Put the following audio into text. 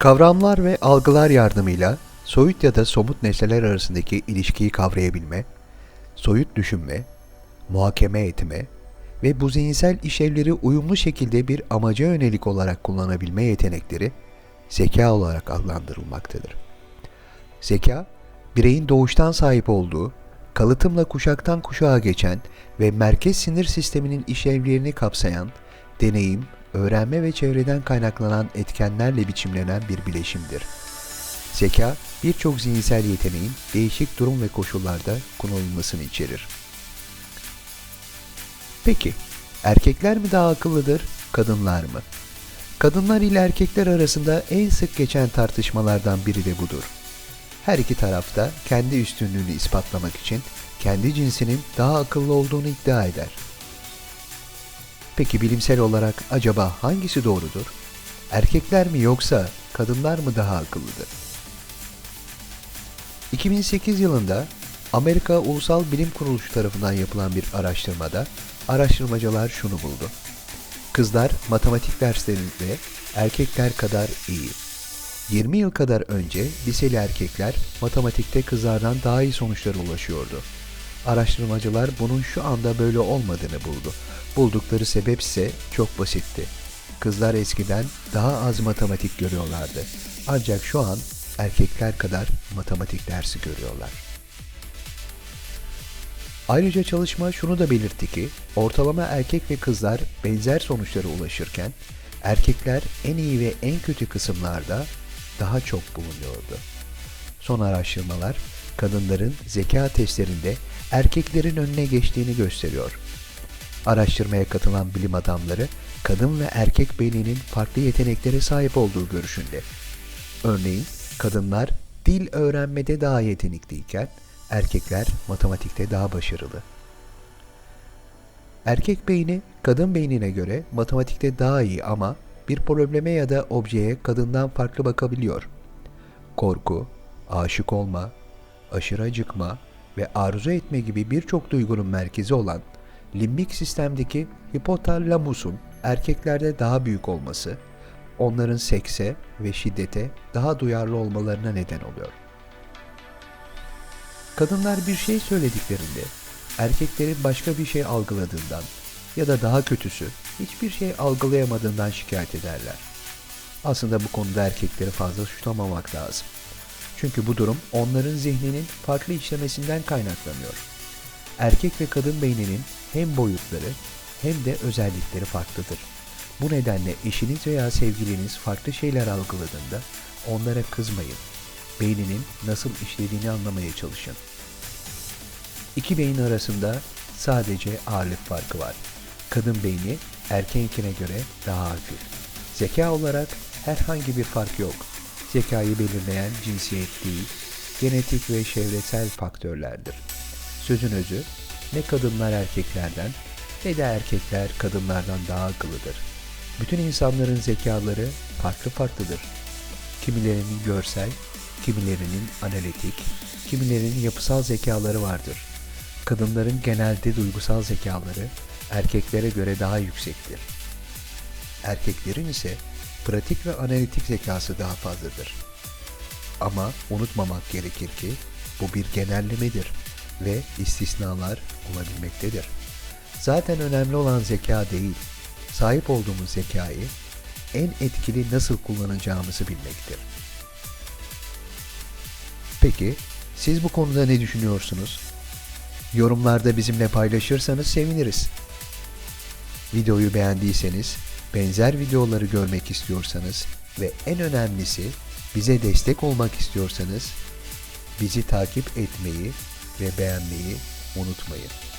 Kavramlar ve algılar yardımıyla soyut ya da somut nesneler arasındaki ilişkiyi kavrayabilme, soyut düşünme, muhakeme etme ve bu zihinsel işlevleri uyumlu şekilde bir amaca yönelik olarak kullanabilme yetenekleri zeka olarak adlandırılmaktadır. Zeka, bireyin doğuştan sahip olduğu, kalıtımla kuşaktan kuşağa geçen ve merkez sinir sisteminin işlevlerini kapsayan deneyim, öğrenme ve çevreden kaynaklanan etkenlerle biçimlenen bir bileşimdir. Zeka, birçok zihinsel yeteneğin değişik durum ve koşullarda kullanılmasını içerir. Peki, erkekler mi daha akıllıdır, kadınlar mı? Kadınlar ile erkekler arasında en sık geçen tartışmalardan biri de budur. Her iki tarafta kendi üstünlüğünü ispatlamak için kendi cinsinin daha akıllı olduğunu iddia eder. Peki bilimsel olarak acaba hangisi doğrudur? Erkekler mi yoksa kadınlar mı daha akıllıdır? 2008 yılında Amerika Ulusal Bilim Kuruluşu tarafından yapılan bir araştırmada araştırmacılar şunu buldu. Kızlar matematik derslerinde erkekler kadar iyi. 20 yıl kadar önce liseli erkekler matematikte kızlardan daha iyi sonuçlara ulaşıyordu. Araştırmacılar bunun şu anda böyle olmadığını buldu. Buldukları sebep ise çok basitti. Kızlar eskiden daha az matematik görüyorlardı. Ancak şu an erkekler kadar matematik dersi görüyorlar. Ayrıca çalışma şunu da belirtti ki ortalama erkek ve kızlar benzer sonuçlara ulaşırken erkekler en iyi ve en kötü kısımlarda daha çok bulunuyordu. Son araştırmalar kadınların zeka testlerinde erkeklerin önüne geçtiğini gösteriyor. Araştırmaya katılan bilim adamları kadın ve erkek beyninin farklı yeteneklere sahip olduğu görüşünde. Örneğin kadınlar dil öğrenmede daha yetenekliyken erkekler matematikte daha başarılı. Erkek beyni kadın beynine göre matematikte daha iyi ama bir probleme ya da objeye kadından farklı bakabiliyor. Korku, aşık olma, aşırı acıkma ve arzu etme gibi birçok duygunun merkezi olan limbik sistemdeki hipotalamusun erkeklerde daha büyük olması, onların sekse ve şiddete daha duyarlı olmalarına neden oluyor. Kadınlar bir şey söylediklerinde erkeklerin başka bir şey algıladığından ya da daha kötüsü hiçbir şey algılayamadığından şikayet ederler. Aslında bu konuda erkekleri fazla suçlamamak lazım. Çünkü bu durum onların zihninin farklı işlemesinden kaynaklanıyor. Erkek ve kadın beyninin hem boyutları hem de özellikleri farklıdır. Bu nedenle eşiniz veya sevgiliniz farklı şeyler algıladığında onlara kızmayın. Beyninin nasıl işlediğini anlamaya çalışın. İki beyin arasında sadece ağırlık farkı var. Kadın beyni erkeğinkine göre daha hafif. Zeka olarak herhangi bir fark yok. Zekayı belirleyen cinsiyet değil, genetik ve çevresel faktörlerdir. Sözün özü, ne kadınlar erkeklerden ne de erkekler kadınlardan daha akıllıdır. Bütün insanların zekaları farklı farklıdır. Kimilerinin görsel, kimilerinin analitik, kimilerinin yapısal zekaları vardır. Kadınların genelde duygusal zekaları erkeklere göre daha yüksektir. Erkeklerin ise pratik ve analitik zekası daha fazladır. Ama unutmamak gerekir ki bu bir genellemedir ve istisnalar olabilmektedir. Zaten önemli olan zeka değil, sahip olduğumuz zekayı en etkili nasıl kullanacağımızı bilmektir. Peki, siz bu konuda ne düşünüyorsunuz? Yorumlarda bizimle paylaşırsanız seviniriz. Videoyu beğendiyseniz, benzer videoları görmek istiyorsanız ve en önemlisi bize destek olmak istiyorsanız bizi takip etmeyi ve beğenmeyi unutmayın.